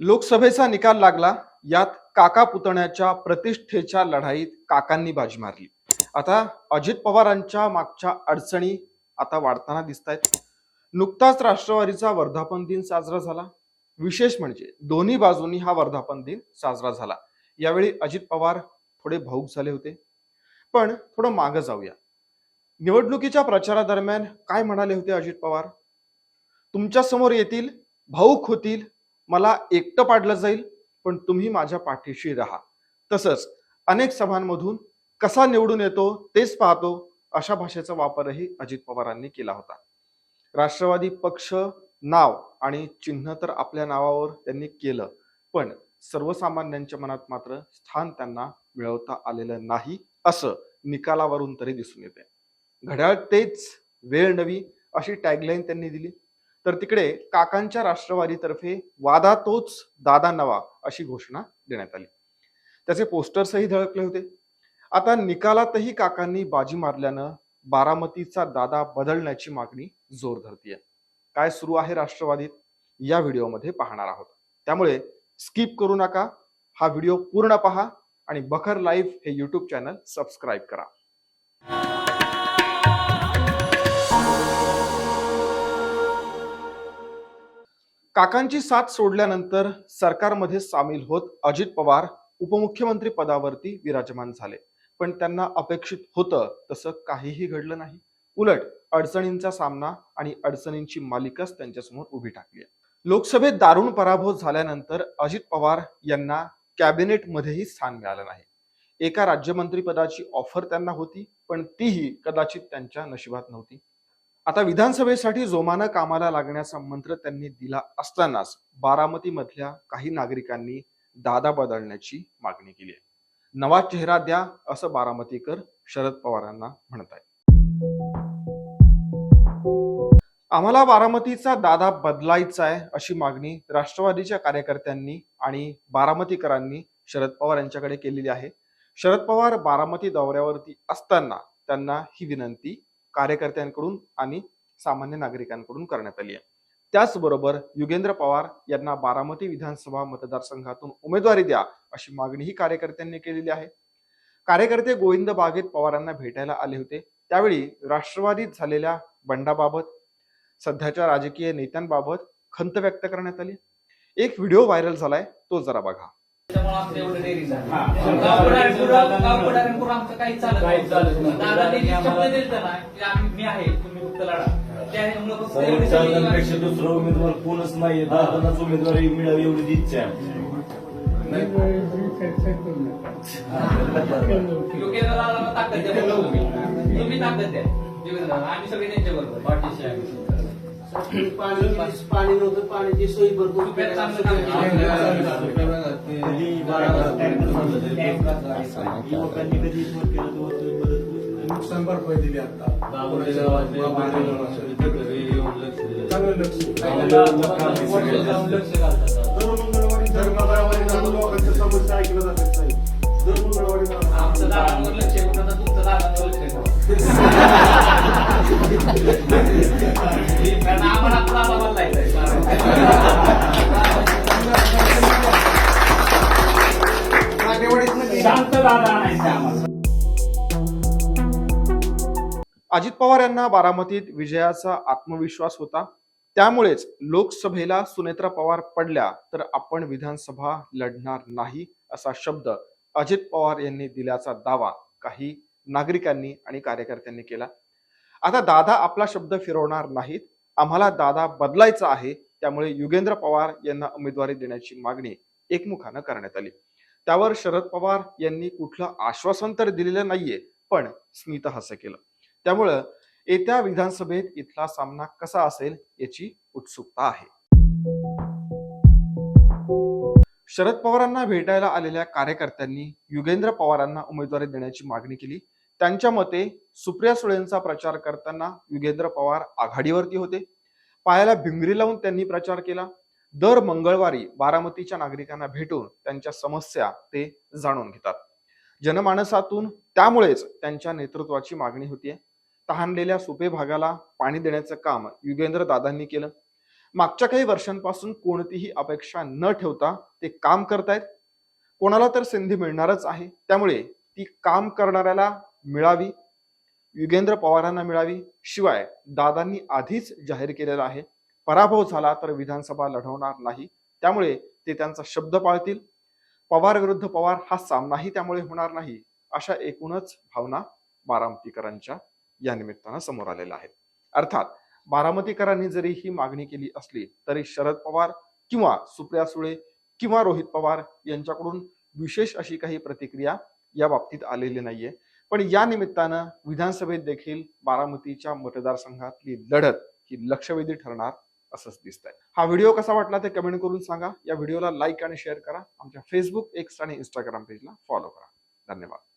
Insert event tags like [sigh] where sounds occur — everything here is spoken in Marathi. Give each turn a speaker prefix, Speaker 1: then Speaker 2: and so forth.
Speaker 1: लोकसभेचा निकाल लागला यात काका पुतण्याच्या प्रतिष्ठेच्या लढाईत काकांनी बाजी मारली. आता अजित पवारांच्या मागच्या अडचणी आता वाढताना दिसत आहेत नुकताच राष्ट्रवादीचा वर्धापन दिन साजरा झाला. विशेष म्हणजे दोन्ही बाजूंनी हा वर्धापन दिन साजरा झाला. यावेळी अजित पवार थोडे भाऊक झाले होते. पण थोडं मागं जाऊया. निवडणुकीच्या प्रचारादरम्यान काय म्हणाले होते अजित पवार? तुमच्यासमोर येतील भाऊक होतील मला एकटं पाडलं जाईल पण तुम्ही माझ्या पाठीशी राहा. तसंच अनेक सभांमधून कसा निवडून येतो तेच पाहतो अशा भाषेचा वापरही अजित पवारांनी केला होता. राष्ट्रवादी पक्ष नाव आणि चिन्ह तर आपल्या नावावर त्यांनी केलं पण सर्वसामान्यांच्या मनात मात्र स्थान त्यांना मिळवता आलेलं नाही असं निकालावरून तरी दिसून येते. घड्याळ तेच वेळ नवी अशी टॅगलाईन त्यांनी दिली. तर तिकडे काकांच्या राष्ट्रवादीतर्फे वादा तोच दादा नवा अशी घोषणा देण्यात आली. त्याचे पोस्टर्सही धडकले होते. आता निकालातही काकांनी बाजी मारल्यानं बारामतीचा दादा बदलण्याची मागणी जोर धरतीये. काय सुरू आहे राष्ट्रवादीत? या व्हिडिओमध्ये पाहणार आहोत. त्यामुळे स्किप करू नका. हा व्हिडिओ पूर्ण पहा आणि बखर लाईव्ह हे युट्यूब चॅनल सबस्क्राईब करा. काकांची साथ सोडल्यानंतर सरकारमध्ये सामील होत अजित पवार उपमुख्यमंत्री पदावरती विराजमान झाले. पण त्यांना अपेक्षित होतं तसं काहीही घडलं नाही. उलट अडचणींचा सामना आणि अडचणींची मालिकच त्यांच्यासमोर उभी टाकली आहे. लोकसभेत दारुण पराभव झाल्यानंतर अजित पवार यांना कॅबिनेटमध्येही स्थान मिळालं नाही. एका राज्यमंत्री पदाची ऑफर त्यांना होती पण तीही कदाचित त्यांच्या नशिबात नव्हती. आता विधानसभेसाठी जोमानं कामाला लागण्याचा मंत्र त्यांनी दिला असतानाच बारामती मधल्या काही नागरिकांनी दादा बदलण्याची मागणी केली आहे. नवा चेहरा द्या असं बारामतीकर शरद पवारांना म्हणत आहे आम्हाला बारामतीचा दादा बदलायचा आहे अशी मागणी राष्ट्रवादीच्या कार्यकर्त्यांनी आणि बारामतीकरांनी शरद पवार यांच्याकडे केलेली आहे. शरद पवार बारामती दौऱ्यावरती असताना त्यांना ही विनंती कार्यकर्त्यांकडून आणि सामान्य नागरिकांकडून करण्यात आली आहे. त्याचबरोबर युगेंद्र पवार यांना बारामती विधानसभा मतदारसंघातून उमेदवारी द्या अशी मागणीही कार्यकर्त्यांनी केलेली आहे. कार्यकर्ते गोविंद बागेत पवारांना भेटायला आले होते. त्यावेळी राष्ट्रवादीत झालेल्या बंडाबाबत सध्याच्या राजकीय नेत्यांबाबत खंत व्यक्त करण्यात आली. एक व्हिडिओ व्हायरल झालाय तो जरा बघा.
Speaker 2: त्यामुळे आमचं एवढं डेअरी झालं.
Speaker 3: हा.
Speaker 2: आमचं काही चालत
Speaker 3: काहीच चालत नाही.
Speaker 2: दादा त्यांनी शब्द दिलता ना की आम्ही मी आहे तुम्ही फक्त लढा. त्यामुळे फक्त एवढी
Speaker 4: दुसरा उमेदवार कोणच नाहीये. दादांनाच उमेदवारी मिळावी एवढी इच्छा आहे
Speaker 2: योग्य दादाला ताकद द्या फक्त तुम्ही. तुम्ही ताकद द्या. दादा आम्ही सगळे त्यांच्या बरोबर पाठीशी आहे
Speaker 5: पाणी पाणी नव्हतं पाण्याची सोय भरपूर
Speaker 4: युवकांनी कधी फोन केला
Speaker 5: नुकसान भरपाई दिली आता. चांगलं लक्ष दर मंगळवारी दर मंगळवारी जाऊन लोकांच्या समस्या ऐकल्या जातात साहेब. दर मंगळवारी.
Speaker 2: आमचं लक्ष तुमचं दादांवर लक्ष [laughs]
Speaker 1: अजित पवार यांना बारामतीत विजयाचा आत्मविश्वास होता. त्यामुळेच लोकसभेला सुनेत्रा पवार पडल्या तर आपण विधानसभा लढणार नाही असा शब्द अजित पवार यांनी दिल्याचा दावा काही नागरिकांनी आणि कार्यकर्त्यांनी केला. आता दादा आपला शब्द फिरवणार नाहीत. आम्हाला दादा बदलायचा आहे त्यामुळे युगेंद्र पवार यांना उमेदवारी देण्याची मागणी एकमुखानं करण्यात आली. त्यावर शरद पवार यांनी कुठलं आश्वासन तर दिलेलं नाहीये पण स्मित हसं केलं. त्यामुळं येत्या विधानसभेत इथला सामना कसा असेल याची उत्सुकता आहे. शरद पवारांना भेटायला आलेल्या कार्यकर्त्यांनी युगेंद्र पवारांना उमेदवारी देण्याची मागणी केली. त्यांच्या मते सुप्रिया सुळेंचा प्रचार करताना युगेंद्र पवार आघाडीवरती होते. पायाला भिंगरी लावून त्यांनी प्रचार केला. दर मंगळवारी बारामतीच्या नागरिकांना भेटून त्यांच्या समस्या ते जाणून घेतात. जनमानसातून त्यामुळेच त्यांच्या नेतृत्वाची मागणी होतीये. तहानलेल्या सुपे भागाला पाणी देण्याचं काम युगेंद्र दादांनी केलं. मागच्या काही वर्षांपासून कोणतीही अपेक्षा न ठेवता ते काम करतायत. कोणाला तर संधी मिळणारच आहे. त्यामुळे ती काम करणाऱ्याला मिळावी युगेंद्र पवारांना मिळावी शिवाय दादांनी आधीच जाहीर केलेला आहे. पराभव झाला तर विधानसभा लढवणार नाही त्यामुळे ते त्यांचा शब्द पाळतील. पवार विरुद्ध पवार हा सामनाही त्यामुळे होणार नाही अशा एकूणच भावना बारामतीकरांच्या या निमित्तानं समोर आलेल्या आहेत. अर्थात बारामतीकरांनी जरी ही मागणी केली असली तरी शरद पवार किंवा सुप्रिया सुळे किंवा रोहित पवार यांच्याकडून विशेष अशी काही प्रतिक्रिया या बाबतीत आलेली नाहीये. पण या निमित्तानं विधानसभेत देखील बारामतीच्या मतदारसंघातली लढत ही लक्षवेधी ठरणार असंच दिसतंय. हा व्हिडिओ कसा वाटला ते कमेंट करून सांगा. या व्हिडिओला लाईक आणि शेअर करा. आमच्या फेसबुक एक्स आणि इंस्टाग्राम पेजला फॉलो करा. धन्यवाद.